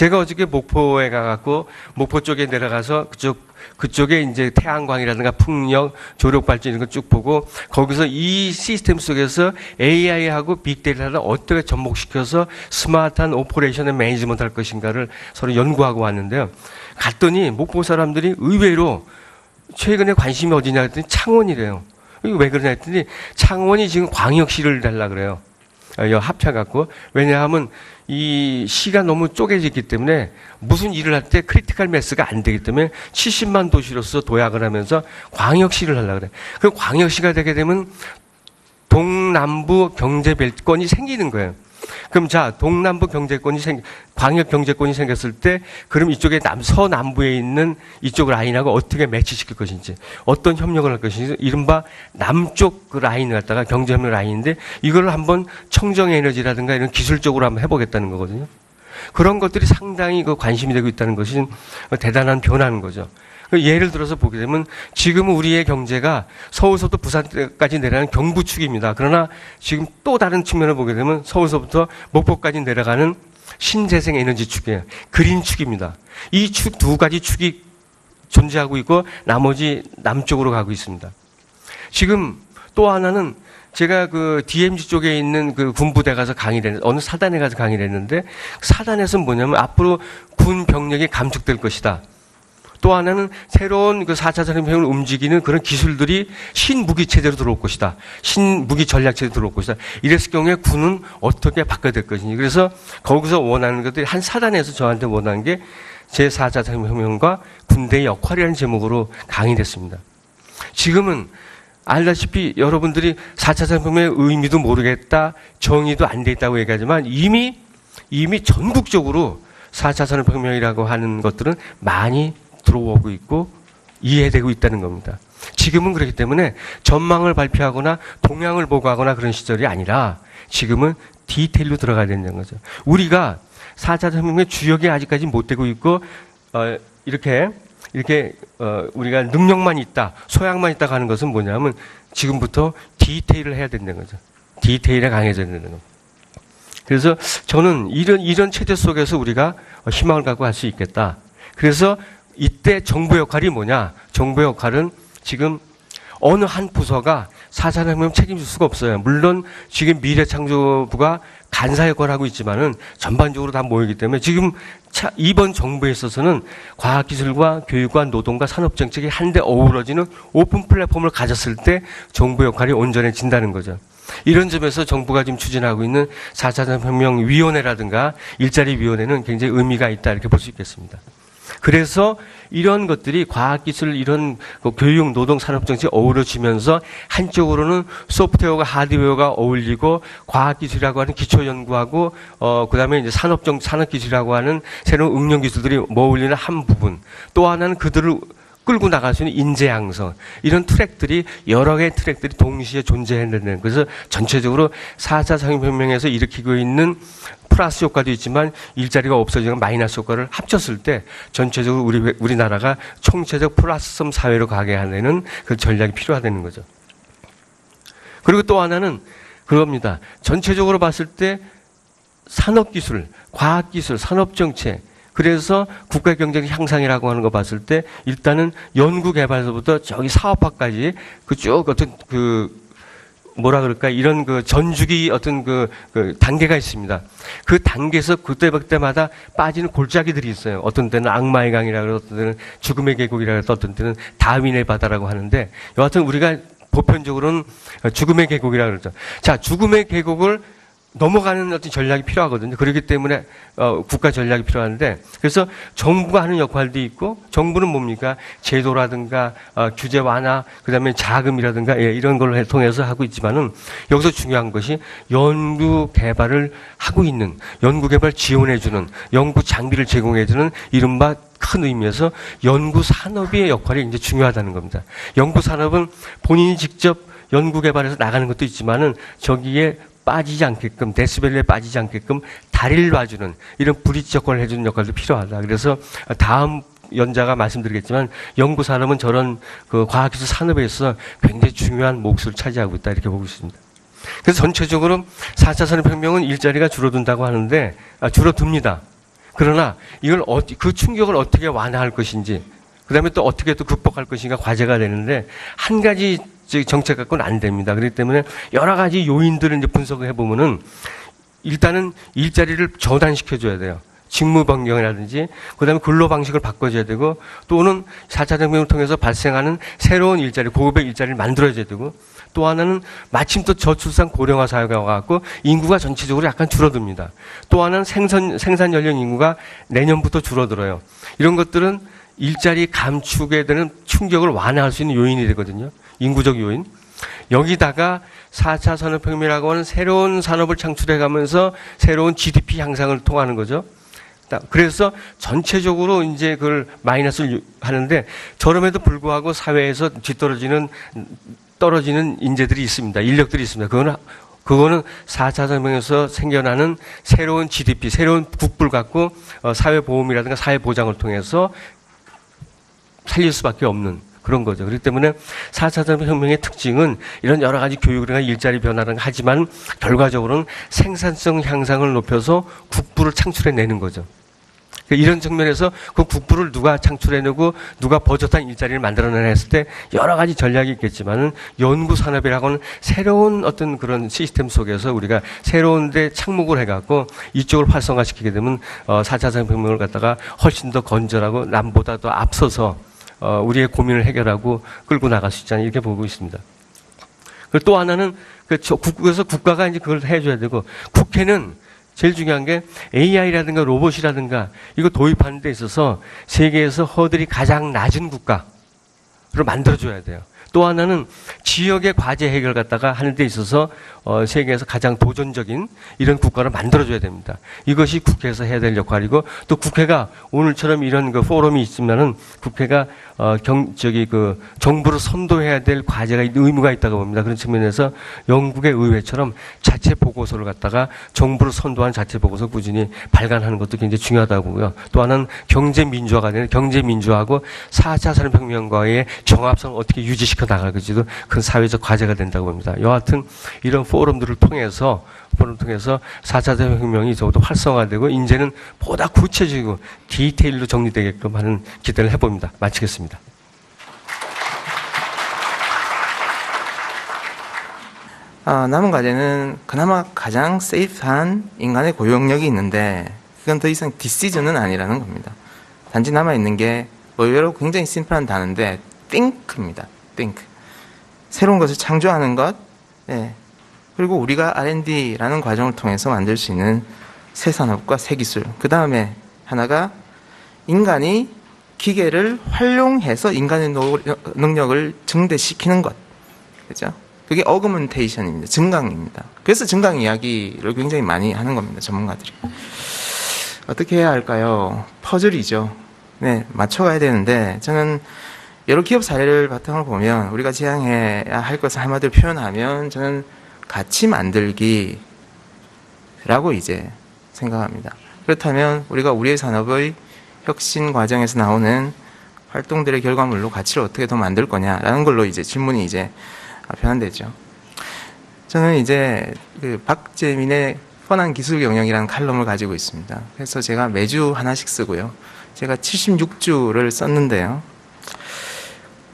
제가 어저께 목포에 가갖고 목포 쪽에 내려가서 그쪽 그쪽에 이제 태양광이라든가 풍력, 조력 발전 이런 거 쭉 보고 거기서 이 시스템 속에서 AI하고 빅데이터를 어떻게 접목시켜서 스마트한 오퍼레이션을 매니지먼트 할 것인가를 서로 연구하고 왔는데요. 갔더니 목포 사람들이 의외로 최근에 관심이 어디냐 했더니 창원이래요. 왜 그러냐 했더니 창원이 지금 광역시를 달라 그래요. 어, 합쳐갖고 왜냐하면 이 시가 너무 쪼개지기 때문에 무슨 일을 할 때 크리티컬 매스가 안 되기 때문에 70만 도시로서 도약을 하면서 광역시를 하려 그래. 그 광역시가 되게 되면 동남부 경제별권이 생기는 거예요. 그럼 자 동남부 경제권이 생 광역 경제권이 생겼을 때 그럼 이쪽에 남 서남부에 있는 이쪽 라인하고 어떻게 매치시킬 것인지 어떤 협력을 할 것인지 이른바 남쪽 그 라인을 갖다가 경제협력 라인인데 이걸 한번 청정 에너지라든가 이런 기술적으로 한번 해보겠다는 거거든요. 그런 것들이 상당히 그 관심이 되고 있다는 것이 대단한 변화인 거죠. 그 예를 들어서 보게 되면 지금은 우리의 경제가 서울서부터 부산까지 내려가는 경부축입니다. 그러나 지금 또 다른 측면을 보게 되면 서울서부터 목포까지 내려가는 신재생 에너지 축이에요. 그린 축입니다. 이 축 두 가지 축이 존재하고 있고 나머지 남쪽으로 가고 있습니다. 지금 또 하나는 제가 그 DMZ 쪽에 있는 그 군부대 가서 강의를 했는데 어느 사단에 가서 강의를 했는데 사단에서는 뭐냐면 앞으로 군 병력이 감축될 것이다. 또 하나는 새로운 그 4차 산업혁명을 움직이는 그런 기술들이 신무기 체제로 들어올 것이다. 신무기 전략 체제로 들어올 것이다. 이랬을 경우에 군은 어떻게 바꿔야 될 것이니. 그래서 거기서 원하는 것들이 한 사단에서 저한테 원하는 게 제4차 산업혁명과 군대의 역할이라는 제목으로 강의됐습니다. 지금은 알다시피 여러분들이 4차 산업혁명의 의미도 모르겠다, 정의도 안 돼 있다고 얘기하지만 이미, 이미 전국적으로 4차 산업혁명이라고 하는 것들은 많이 들어오고 있고 이해되고 있다는 겁니다. 지금은 그렇기 때문에 전망을 발표하거나 동향을 보고하거나 그런 시절이 아니라 지금은 디테일로 들어가야 된다는 거죠. 우리가 4차 산업혁명의 주역이 아직까지 못 되고 있고 어, 이렇게 이렇게 어, 우리가 능력만 있다, 소양만 있다 하는 것은 뭐냐면 지금부터 디테일을 해야 된다는 거죠. 디테일에 강해져야 된다는 겁니다. 그래서 저는 이런 이런 체제 속에서 우리가 희망을 갖고 할수 있겠다. 그래서 이때 정부 역할이 뭐냐? 정부 역할은 지금 어느 한 부서가 사산혁명 책임질 수가 없어요. 물론 지금 미래창조부가 간사 역할을 하고 있지만은 전반적으로 다 모이기 때문에 지금 차, 이번 정부에 있어서는 과학기술과 교육과 노동과 산업정책이 한데 어우러지는 오픈 플랫폼을 가졌을 때 정부 역할이 온전해진다는 거죠. 이런 점에서 정부가 지금 추진하고 있는 4차 산업혁명위원회라든가 일자리위원회는 굉장히 의미가 있다 이렇게 볼 수 있겠습니다. 그래서 이런 것들이 과학기술 이런 그 교육, 노동, 산업 정책이 어우러지면서 한쪽으로는 소프트웨어가 하드웨어가 어울리고 과학기술이라고 하는 기초 연구하고 어, 그 다음에 이제 산업 정, 산업 기술이라고 하는 새로운 응용 기술들이 머울리는 한 부분. 또 하나는 그들을 끌고 나갈 수 있는 인재 양성 이런 트랙들이 여러 개의 트랙들이 동시에 존재했는데 그래서 전체적으로 4차 산업혁명에서 일으키고 있는 플러스 효과도 있지만 일자리가 없어지는 마이너스 효과를 합쳤을 때 전체적으로 우리 우리나라가 총체적 플러스섬 사회로 가게 하는 그 전략이 필요하다는 거죠. 그리고 또 하나는 그겁니다. 전체적으로 봤을 때 산업 기술, 과학 기술, 산업 정책, 그래서 국가 경쟁 향상이라고 하는 거 봤을 때 일단은 연구 개발서부터 저기 사업화까지 그 쭉 어떤 그 뭐라 그럴까 이런 그 전주기 어떤 그, 그 단계가 있습니다. 그 단계에서 그때 그때마다 빠지는 골짜기들이 있어요. 어떤 때는 악마의 강이라 그러고 어떤 때는 죽음의 계곡이라 그래서 어떤 때는 다윈의 바다라고 하는데 여하튼 우리가 보편적으로는 죽음의 계곡이라 그러죠. 자, 죽음의 계곡을 넘어가는 어떤 전략이 필요하거든요. 그렇기 때문에 어, 국가 전략이 필요한데 그래서 정부가 하는 역할도 있고 정부는 뭡니까 제도라든가 어, 규제 완화 그다음에 자금이라든가 예, 이런 걸 통해서 하고 있지만은 여기서 중요한 것이 연구 개발을 하고 있는 연구 개발 지원해 주는 연구 장비를 제공해 주는 이른바 큰 의미에서 연구 산업의 역할이 이제 중요하다는 겁니다. 연구 산업은 본인이 직접 연구 개발해서 나가는 것도 있지만은 저기에 빠지지 않게끔 데스벨에 빠지지 않게끔 다리를 놔주는 이런 브릿지 역할을 해주는 역할도 필요하다. 그래서 다음 연자가 말씀드리겠지만 연구 산업은 저런 그 과학기술 산업에 있어서 굉장히 중요한 몫을 차지하고 있다 이렇게 보고 있습니다. 그래서 전체적으로 4차 산업혁명은 일자리가 줄어든다고 하는데 아, 줄어듭니다. 그러나 이걸 어, 그 충격을 어떻게 완화할 것인지 그다음에 또 어떻게 또 극복할 것인가 과제가 되는데 한 가지 저 정책 갖고는 안 됩니다. 그렇기 때문에 여러 가지 요인들을 이제 분석을 해보면은 일단은 일자리를 전환시켜 줘야 돼요. 직무 변경이라든지 그다음에 근로 방식을 바꿔줘야 되고 또는 4차 전쟁을 통해서 발생하는 새로운 일자리, 고급의 일자리를 만들어줘야 되고 또 하나는 마침 또 저출산 고령화 사회가 와갖고 인구가 전체적으로 약간 줄어듭니다. 또 하나는 생산, 생산 연령 인구가 내년부터 줄어들어요. 이런 것들은 일자리 감축에 되는 충격을 완화할 수 있는 요인이 되거든요. 인구적 요인. 여기다가 4차 산업혁명이라고 하는 새로운 산업을 창출해 가면서 새로운 GDP 향상을 통하는 거죠. 그래서 전체적으로 이제 그걸 마이너스를 하는데 저럼에도 불구하고 사회에서 뒤떨어지는 떨어지는 인재들이 있습니다. 인력들이 있습니다. 그거는 그거는 4차 산업에서 생겨나는 새로운 GDP, 새로운 국부를 갖고 어, 사회 보험이라든가 사회 보장을 통해서 살릴 수밖에 없는 그런 거죠. 그렇기 때문에 4차 산업혁명의 특징은 이런 여러 가지 교육이나 일자리 변화를 하지만 결과적으로는 생산성 향상을 높여서 국부를 창출해내는 거죠. 이런 측면에서 그 국부를 누가 창출해내고 누가 버젓한 일자리를 만들어내나 했을 때 여러 가지 전략이 있겠지만은 연구 산업이라고는 새로운 어떤 그런 시스템 속에서 우리가 새로운 데 착목을 해갖고 이쪽을 활성화시키게 되면 어 4차 산업혁명을 갖다가 훨씬 더 건전하고 남보다 더 앞서서 어 우리의 고민을 해결하고 끌고 나갈 수 있잖아요. 이렇게 보고 있습니다. 그리고 또 하나는 그 국에서 국가가 이제 그걸 해줘야 되고 국회는 제일 중요한 게 AI라든가 로봇이라든가 이거 도입하는 데 있어서 세계에서 허들이 가장 낮은 국가로 만들어줘야 돼요. 또 하나는 지역의 과제 해결 갖다가 하는 데 있어서 어, 세계에서 가장 도전적인 이런 국가를 만들어줘야 됩니다. 이것이 국회에서 해야 될 역할이고 또 국회가 오늘처럼 이런 그 포럼이 있으면은 국회가 어, 경, 저기 그 정부를 선도해야 될 과제가 의무가 있다고 봅니다. 그런 측면에서 영국의 의회처럼 자체 보고서를 갖다가 정부를 선도한 자체 보고서 꾸준히 발간하는 것도 굉장히 중요하다고 보고요. 또 하나는 경제 민주화가 되는 경제 민주화하고 4차 산업혁명과의 정합성을 어떻게 유지시켜 나갈 것지도 큰 사회적 과제가 된다고 봅니다. 여하튼 이런 포럼들을 통해서 포럼을 통해서 4차 산업혁명이 더욱더 활성화되고 이제는 보다 구체적이고 디테일로 정리되게끔 하는 기대를 해봅니다. 마치겠습니다. 아, 남은 과제는 그나마 가장 세이프한 인간의 고용력이 있는데 그건 더 이상 디시전은 아니라는 겁니다. 단지 남아 있는 게 의외로 굉장히 심플한 단어인데 think입니다. Think. 새로운 것을 창조하는 것, 네. 그리고 우리가 R&D라는 과정을 통해서 만들 수 있는 새 산업과 새 기술. 그 다음에 하나가 인간이 기계를 활용해서 인간의 능력을 증대시키는 것. 그죠? 그게 어그먼테이션입니다. 증강입니다. 그래서 증강 이야기를 굉장히 많이 하는 겁니다. 전문가들이. 어떻게 해야 할까요? 퍼즐이죠. 네, 맞춰가야 되는데 저는 여러 기업 사례를 바탕으로 보면 우리가 지향해야 할 것을 한마디로 표현하면 저는 가치 만들기라고 이제 생각합니다. 그렇다면 우리가 우리의 산업의 혁신 과정에서 나오는 활동들의 결과물로 가치를 어떻게 더 만들 거냐라는 걸로 이제 질문이 이제 변환되죠. 저는 이제 그 박재민의 뻔한 기술 경영이라는 칼럼을 가지고 있습니다. 그래서 제가 매주 하나씩 쓰고요. 제가 76주를 썼는데요.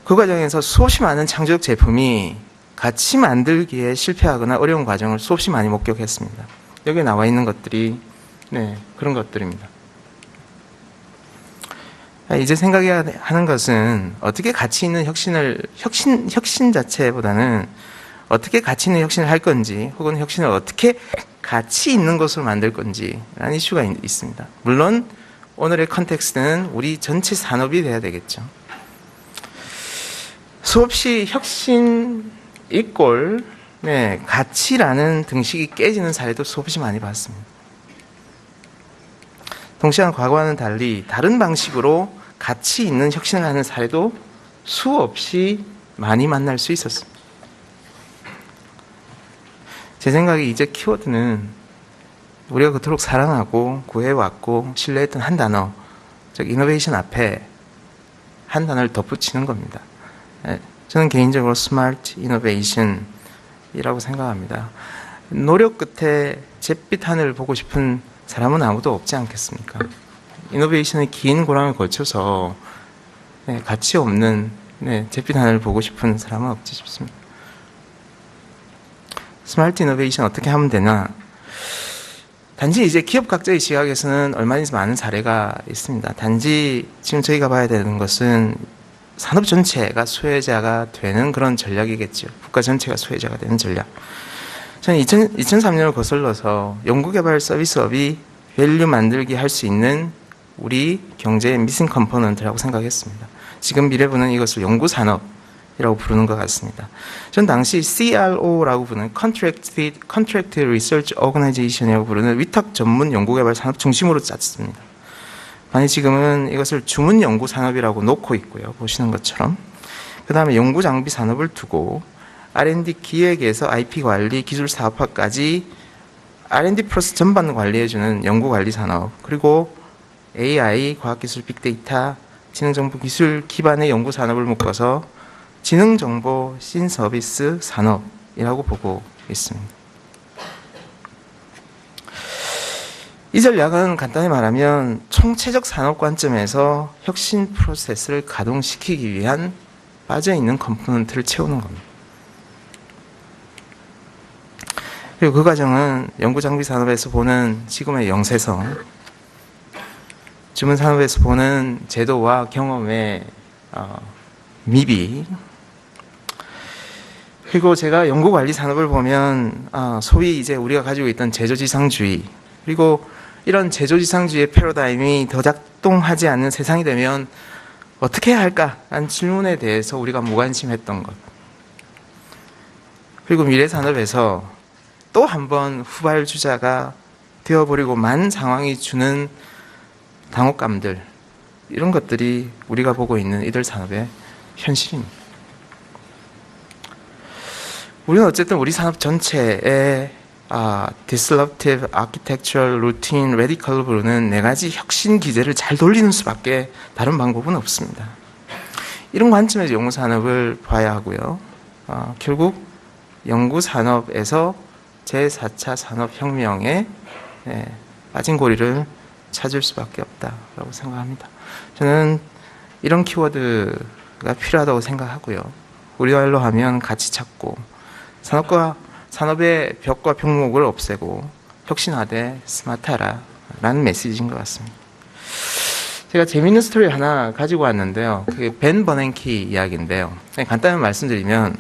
그 과정에서 수없이 많은 창조적 제품이 같이 만들기에 실패하거나 어려운 과정을 수없이 많이 목격했습니다. 여기 나와 있는 것들이 네, 그런 것들입니다. 아, 이제 생각해야 하는 것은 어떻게 가치 있는 혁신을 혁신 혁신 자체보다는 어떻게 가치 있는 혁신을 할 건지 혹은 혁신을 어떻게 가치 있는 것으로 만들 건지라는 이슈가 있 습니다. 물론 오늘의 컨텍스트는 우리 전체 산업이 돼야 되겠죠. 수없이 혁신 이꼴 네, 가치라는 등식이 깨지는 사례도 수없이 많이 봤습니다. 동시에 과거와는 달리 다른 방식으로 가치 있는 혁신을 하는 사례도 수없이 많이 만날 수 있었습니다. 제 생각에 이제 키워드는 우리가 그토록 사랑하고 구해왔고 신뢰했던 한 단어, 즉 이노베이션 앞에 한 단어를 덧붙이는 겁니다. 네. 저는 개인적으로 스마트 이노베이션이라고 생각합니다. 노력 끝에 잿빛 하늘을 보고 싶은 사람은 아무도 없지 않겠습니까? 이노베이션의 긴 고랑을 거쳐서 네, 가치 없는 네, 제품 하나를 보고 싶은 사람은 없지 싶습니다. 스마트 이노베이션 어떻게 하면 되나? 단지 이제 기업 각자의 시각에서는 얼마든지 많은 사례가 있습니다. 단지 지금 저희가 봐야 되는 것은 산업 전체가 수혜자가 되는 그런 전략이겠죠. 국가 전체가 수혜자가 되는 전략. 저는 2000, 2003년을 거슬러서 연구개발 서비스업이 밸류 만들기 할 수 있는 우리 경제의 미싱 컴포넌트라고 생각했습니다. 지금 미래부는 이것을 연구산업이라고 부르는 것 같습니다. 전 당시 CRO라고 부르는 Contract, Contract Research Organization이라고 부르는 위탁 전문 연구개발 산업 중심으로 짰습니다. 만약 지금은 이것을 주문 연구 산업이라고 놓고 있고요. 보시는 것처럼. 그 다음에 연구 장비 산업을 두고 R&D 기획에서 IP 관리, 기술 사업화까지 R&D 플러스 전반 관리해 주는 연구 관리 산업 그리고 AI, 과학기술, 빅데이터, 지능정보 기술 기반의 연구 산업을 묶어서 지능정보 신서비스 산업이라고 보고 있습니다. 이 전략은 간단히 말하면 총체적 산업 관점에서 혁신 프로세스를 가동시키기 위한 빠져있는 컴포넌트를 채우는 겁니다. 그리고 그 과정은 연구장비 산업에서 보는 지금의 영세성, 주문 산업에서 보는 제도와 경험의 어, 미비, 그리고 제가 연구 관리 산업을 보면 아, 소위 이제 우리가 가지고 있던 제조지상주의 그리고 이런 제조지상주의의 패러다임이 더 작동하지 않는 세상이 되면 어떻게 해야 할까라는 질문에 대해서 우리가 무관심했던 것. 그리고 미래 산업에서 또 한 번 후발주자가 되어버리고 만 상황이 주는 당혹감들 이런 것들이 우리가 보고 있는 이들 산업의 현실입니다. 우리는 어쨌든 우리 산업 전체에 아, disruptive architectural routine radical로 부르는 네 가지 혁신 기제를 잘 돌리는 수밖에 다른 방법은 없습니다. 이런 관점에서 연구 산업을 봐야 하고요. 아, 결국 연구 산업에서 제 4차 산업 혁명에 예, 빠진 고리를 찾을 수밖에 없다라고 생각합니다. 저는 이런 키워드가 필요하다고 생각하고요. 우리말로 하면 가치 찾고 산업과 산업의 벽과 병목을 없애고 혁신하되 스마트하라 라는 메시지인 것 같습니다. 제가 재밌는 스토리 하나 가지고 왔는데요. 그게 벤 버냉키 이야기인데요. 간단히 말씀드리면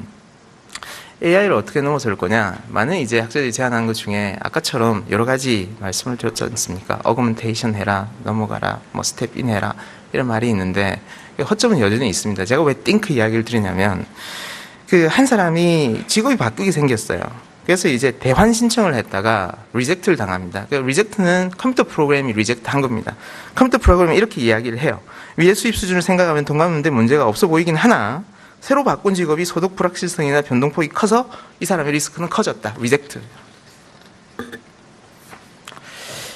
AI를 어떻게 넘어설 거냐? 많은 이제 학자들이 제안한 것 중에 아까처럼 여러 가지 말씀을 드렸지 않습니까? 어그멘테이션 해라, 넘어가라, 뭐 스텝 인 해라 이런 말이 있는데 허점은 여전히 있습니다. 제가 왜 띵크 이야기를 드리냐면 그 한 사람이 직업이 바뀌게 생겼어요. 그래서 이제 대환 신청을 했다가 리젝트를 당합니다. 그 리젝트는 컴퓨터 프로그램이 리젝트 한 겁니다. 컴퓨터 프로그램이 이렇게 이야기를 해요. 위에 수입 수준을 생각하면 동감는데 문제가 없어 보이긴 하나 새로 바꾼 직업이 소득 불확실성이나 변동폭이 커서 이 사람의 리스크는 커졌다. 리젝트.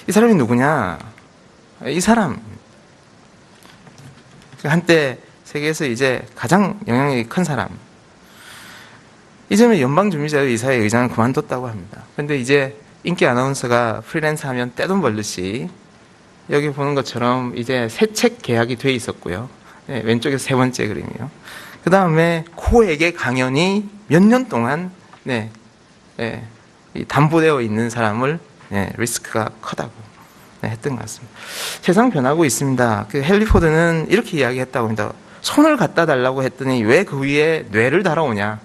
이 사람이 누구냐? 이 사람 그 한때 세계에서 이제 가장 영향력이 큰 사람. 이전에 연방준비자유이사회 의장을 그만뒀다고 합니다. 근데 이제 인기 아나운서가 프리랜서 하면 떼돈 벌듯이 여기 보는 것처럼 이제 새 책 계약이 돼 있었고요. 네, 왼쪽에 세 번째 그림이요. 그 다음에 코에게 강연이 몇 년 동안 네, 네, 이 담보되어 있는 사람을 네, 리스크가 크다고 네, 했던 것 같습니다. 세상 변하고 있습니다. 그 헨리 포드는 이렇게 이야기했다고 합니다. 손을 갖다 달라고 했더니 왜 그 위에 뇌를 달아오냐?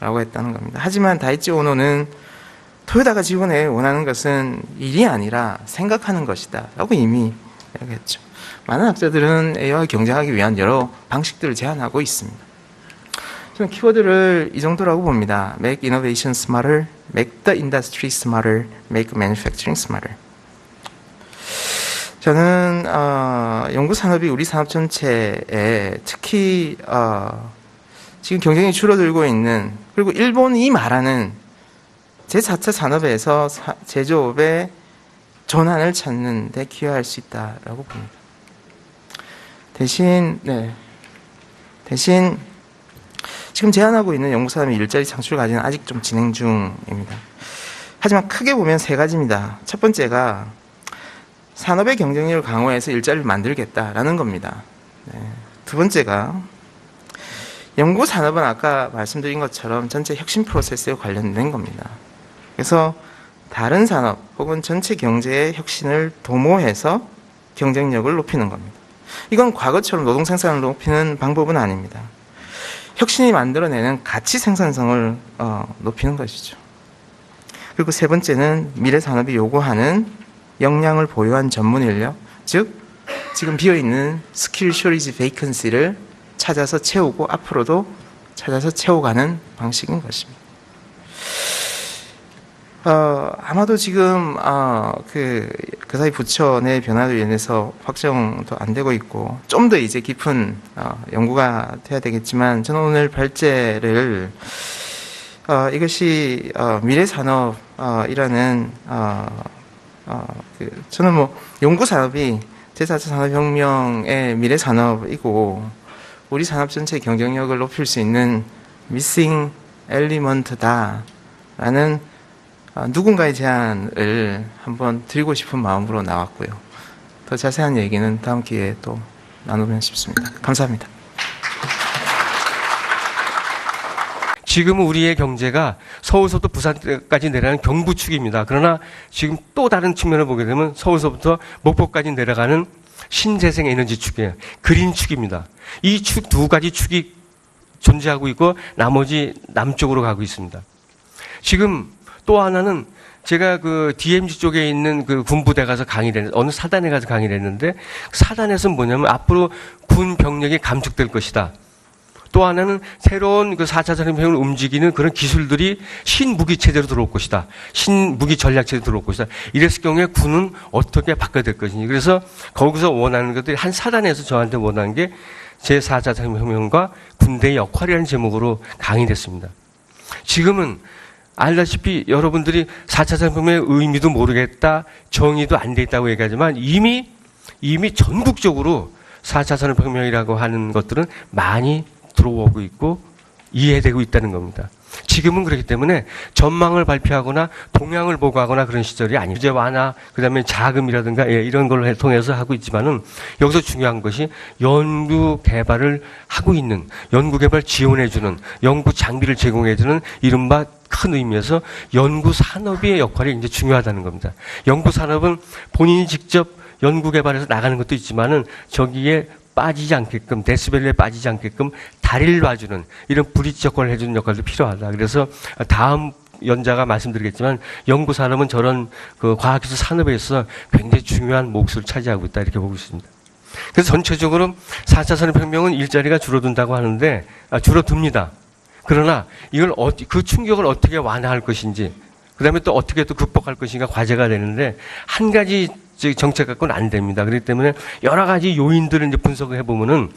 라고 했다는 겁니다. 하지만 다이치 오노는 토요다가 지원에 원하는 것은 일이 아니라 생각하는 것이다. 라고 이미 이야기했죠. 많은 학자들은 AI와 경쟁하기 위한 여러 방식들을 제안하고 있습니다. 저는 키워드를 이 정도라고 봅니다. Make innovation smarter, make the industry smarter, make manufacturing smarter. 저는 어, 연구 산업이 우리 산업 전체에 특히 어, 지금 경쟁이 줄어들고 있는 그리고 일본이 말하는 제4차 산업에서 사- 제조업의 전환을 찾는 데 기여할 수 있다라고 봅니다. 대신 네. 대신 지금 제안하고 있는 연구 산업의 일자리 창출 과제는 아직 좀 진행 중입니다. 하지만 크게 보면 세 가지입니다. 첫 번째가 산업의 경쟁력을 강화해서 일자리를 만들겠다라는 겁니다. 네. 두 번째가 연구 산업은 아까 말씀드린 것처럼 전체 혁신 프로세스에 관련된 겁니다. 그래서 다른 산업 혹은 전체 경제의 혁신을 도모해서 경쟁력을 높이는 겁니다. 이건 과거처럼 노동 생산을 높이는 방법은 아닙니다. 혁신이 만들어내는 가치 생산성을 어, 높이는 것이죠. 그리고 세 번째는 미래 산업이 요구하는 역량을 보유한 전문 인력, 즉 지금 비어 있는 스킬 쇼리지 베이컨시를 찾아서 채우고 앞으로도 찾아서 채워가는 방식인 것입니다. 어, 아마도 지금 어, 그, 그 사이 부처 내 변화로 인해서 확정도 안 되고 있고 좀 더 이제 깊은 어, 연구가 돼야 되겠지만 저는 오늘 발제를 어, 이것이 어, 미래 산업이라는 어, 어, 그, 저는 뭐 연구 산업이 제4차 산업혁명의 미래 산업이고 우리 산업 전체 경쟁력을 높일 수 있는 미싱 엘리먼트다라는 어, 누군가의 제안을 한번 드리고 싶은 마음으로 나왔고요. 더 자세한 얘기는 다음 기회에 또 나누면 싶습니다. 감사합니다. 지금은 우리의 경제가 서울서부터 부산까지 내려가는 경부축입니다. 그러나 지금 또 다른 측면을 보게 되면 서울서부터 목포까지 내려가는 신재생 에너지 축이에요. 그린 축입니다. 이 축 두 가지 축이 존재하고 있고 나머지 남쪽으로 가고 있습니다. 지금 또 하나는 제가 그 DMZ 쪽에 있는 그 군부대 가서 강의를 했는데 어느 사단에 가서 강의를 했는데 사단에서는 뭐냐면 앞으로 군 병력이 감축될 것이다. 또 하나는 새로운 그 4차 산업혁명을 움직이는 그런 기술들이 신무기 체제로 들어올 것이다. 신무기 전략 체제로 들어올 것이다. 이랬을 경우에 군은 어떻게 바꿔야 될 것이니. 그래서 거기서 원하는 것들이 한 사단에서 저한테 원하는 게 제4차 산업혁명과 군대의 역할이라는 제목으로 강의됐습니다. 지금은 알다시피 여러분들이 4차 산업혁명의 의미도 모르겠다, 정의도 안 돼 있다고 얘기하지만 이미, 이미 전국적으로 4차 산업혁명이라고 하는 것들은 많이 들어오고 있고 이해되고 있다는 겁니다. 지금은 그렇기 때문에 전망을 발표하거나 동향을 보고하거나 그런 시절이 아니죠. 이제 완화, 그 다음에 자금이라든가 예, 이런 걸 통해서 하고 있지만은 여기서 중요한 것이 연구 개발을 하고 있는 연구 개발 지원해주는 연구 장비를 제공해주는 이른바 큰 의미에서 연구 산업의 역할이 이제 중요하다는 겁니다. 연구 산업은 본인이 직접 연구 개발해서 나가는 것도 있지만은 저기에 빠지지 않게끔 데시벨에 빠지지 않게끔 다리를 놔주는 이런 브릿지 역할을 해주는 역할도 필요하다. 그래서 다음 연자가 말씀드리겠지만 연구 산업은 저런 그 과학기술 산업에 있어서 굉장히 중요한 몫을 차지하고 있다 이렇게 보고 있습니다. 그래서 전체적으로 4차 산업혁명은 일자리가 줄어든다고 하는데 아, 줄어듭니다. 그러나 이걸 어, 그 충격을 어떻게 완화할 것인지 그다음에 또 어떻게 또 극복할 것인가 과제가 되는데 한 가지 즉 정책 갖고는 안 됩니다. 그렇기 때문에 여러 가지 요인들을 이제 분석을 해보면은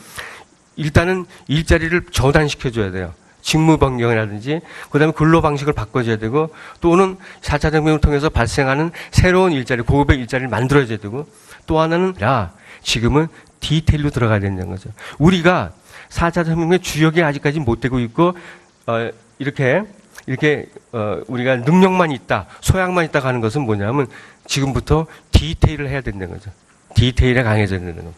일단은 일자리를 저단시켜 줘야 돼요. 직무 변경이라든지 그다음에 근로 방식을 바꿔줘야 되고 또는 4차 혁명을 통해서 발생하는 새로운 일자리, 고급의 일자리를 만들어줘야 되고 또 하나는 야 지금은 디테일로 들어가야 된다는 거죠. 우리가 4차 혁명의 주역이 아직까지 못 되고 있고 어, 이렇게 이렇게 어, 우리가 능력만 있다, 소양만 있다 하는 것은 뭐냐면 지금부터 디테일을 해야 된다는 거죠. 디테일에 강해져야 된다는 거죠.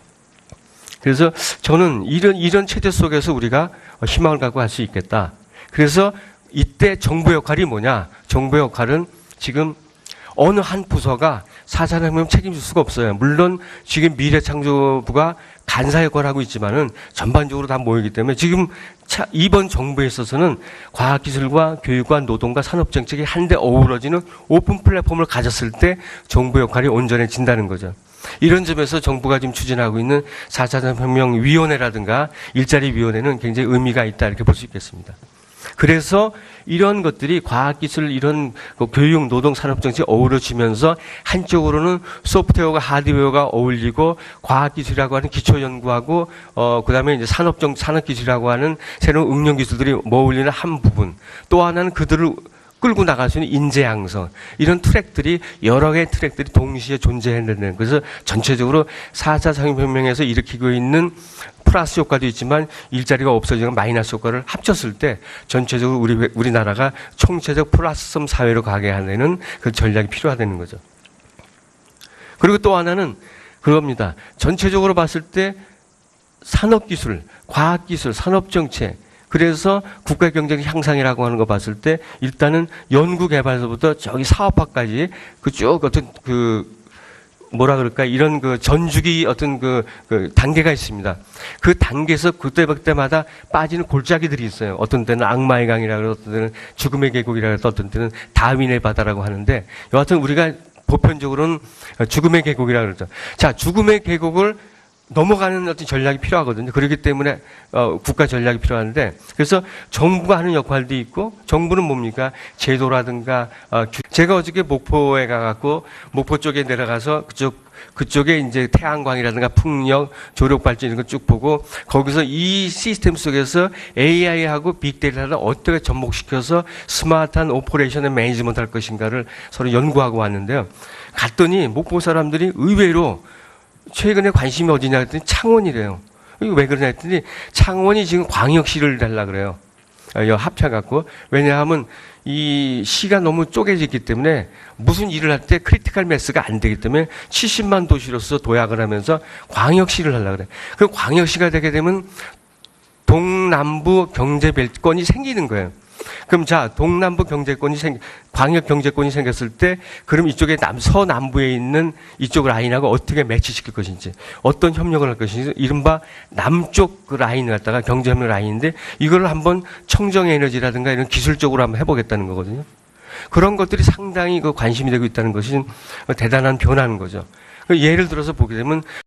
그래서 저는 이런 이런 체제 속에서 우리가 희망을 갖고 할 수 있겠다. 그래서 이때 정부 역할이 뭐냐? 정부 역할은 지금 어느 한 부서가 사산혁명 책임질 수가 없어요. 물론 지금 미래창조부가 간사 역할을 하고 있지만은 전반적으로 다 모이기 때문에 지금 차, 이번 정부에 있어서는 과학기술과 교육과 노동과 산업정책이 한데 어우러지는 오픈 플랫폼을 가졌을 때 정부 역할이 온전해진다는 거죠. 이런 점에서 정부가 지금 추진하고 있는 4차 산업혁명위원회라든가 일자리위원회는 굉장히 의미가 있다 이렇게 볼 수 있겠습니다. 그래서 이런 것들이 과학기술 이런 그 교육, 노동, 산업 정책이 어우러지면서 한쪽으로는 소프트웨어가 하드웨어가 어울리고 과학기술이라고 하는 기초 연구하고 어, 그 다음에 이제 산업정, 산업기술이라고 하는 새로운 응용 기술들이 머울리는 한 부분. 또 하나는 그들을 끌고 나갈 수 있는 인재 양성. 이런 트랙들이 여러 개의 트랙들이 동시에 존재했는데 그래서 전체적으로 4차 산업혁명에서 일으키고 있는 플러스 효과도 있지만 일자리가 없어지는 마이너스 효과를 합쳤을 때 전체적으로 우리 우리나라가 총체적 플러스성 사회로 가게 하는 그 전략이 필요하다는 거죠. 그리고 또 하나는 그겁니다. 전체적으로 봤을 때 산업기술, 과학기술, 산업정책, 그래서 국가 경쟁 향상이라고 하는 거 봤을 때 일단은 연구 개발서부터 저기 사업화까지 그 쭉 어떤 그 뭐라 그럴까 이런 그 전주기 어떤 그, 그 단계가 있습니다. 그 단계에서 그때 그때마다 빠지는 골짜기들이 있어요. 어떤 때는 악마의 강이라 그러고 어떤 때는 죽음의 계곡이라 그러고 어떤 때는 다윈의 바다라고 하는데 여하튼 우리가 보편적으로는 죽음의 계곡이라 그러죠. 자, 죽음의 계곡을 넘어가는 어떤 전략이 필요하거든요. 그렇기 때문에 어, 국가 전략이 필요한데 그래서 정부가 하는 역할도 있고 정부는 뭡니까 제도라든가 어, 규- 제가 어저께 목포에 가갖고 목포 쪽에 내려가서 그쪽 그쪽에 이제 태양광이라든가 풍력 조력 발전 이런 거 쭉 보고 거기서 이 시스템 속에서 AI하고 빅데이터를 어떻게 접목시켜서 스마트한 오퍼레이션을 매니지먼트 할 것인가를 서로 연구하고 왔는데요. 갔더니 목포 사람들이 의외로 최근에 관심이 어디냐 했더니 창원이래요. 왜 그러냐 했더니 창원이 지금 광역시를 달라 그래요. 어, 여 합쳐갖고. 왜냐하면 이 시가 너무 쪼개졌기 때문에 무슨 일을 할 때 크리티컬 매스가 안 되기 때문에 70만 도시로서 도약을 하면서 광역시를 하려 그래. 그 광역시가 되게 되면 동남부 경제별권이 생기는 거예요. 그럼 자, 동남부 경제권이 생, 광역 경제권이 생겼을 때, 그럼 이쪽에 남, 서남부에 있는 이쪽 라인하고 어떻게 매치시킬 것인지, 어떤 협력을 할 것인지, 이른바 남쪽 그 라인을 갖다가 경제협력 라인인데, 이걸 한번 청정 에너지라든가 이런 기술적으로 한번 해보겠다는 거거든요. 그런 것들이 상당히 그 관심이 되고 있다는 것이 대단한 변화인 거죠. 그 예를 들어서 보게 되면